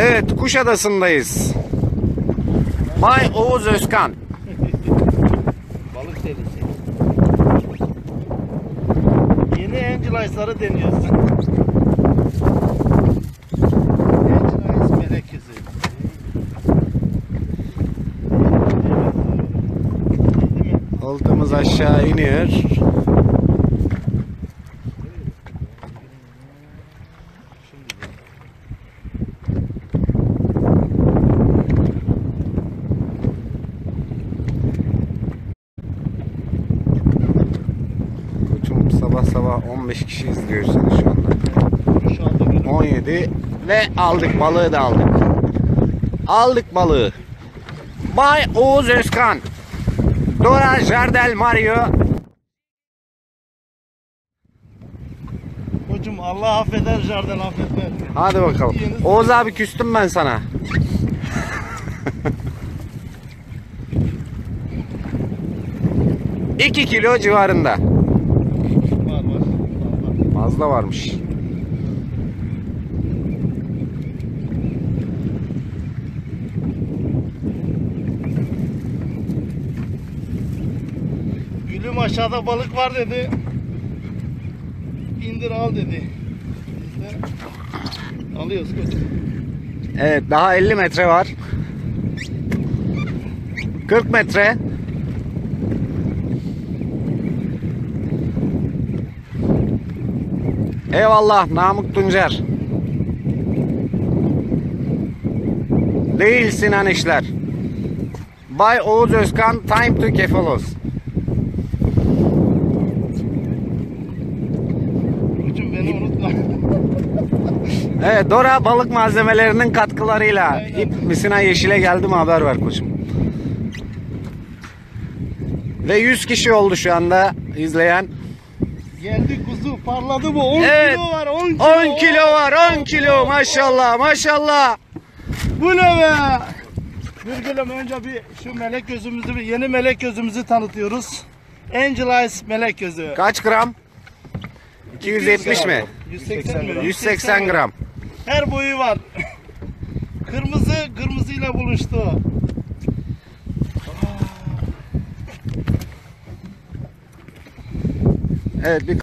Evet Kuşadası'ndayız. Bay Oğuz Özkan. Balık delisi. Yeni Angel Ice'ları deniyoruz. Angel Ice melek yüzü. Değil mi? Oltamız aşağı iniyor. Koçum sabah sabah 15 kişi izliyor seni şu anda. Şu anda günüm 17 ve aldık balığı da aldık. Aldık balığı. Bay Oğuz Özkan. Dora Jardel Mario. Hocam Allah affeder, Jarden affetmez. Hadi bakalım. Oğuz abi küstüm ben sana. İki kilo civarında. Var var. var, var. Fazla varmış. Gülüm aşağıda balık var dedi. İndir al dedi. De alıyoruz koçum. Evet daha 50 metre var. 40 metre. Eyvallah Namık Tuncer. Değil Sinan İşler. Bay Oğuz Özkan Time to Kefalos. Hocam beni unutma. Evet Dora balık malzemelerinin katkılarıyla Aynen. ip misina yeşile geldi mi haber ver koçum. Ve 100 kişi oldu şu anda izleyen. Geldi kuzu parladı bu 10 Evet. kilo var 10 kilo. 10 kilo var 10 kilo maşallah maşallah. Bu ne be? Virgülüm önce bir şu melek gözümüzü bir yeni melek gözümüzü tanıtıyoruz. Angel Eyes melek gözü. Kaç gram? 270 mi? 180 mi? 180 gram. Her boyu var. Kırmızı kırmızıyla buluştu. Evet bir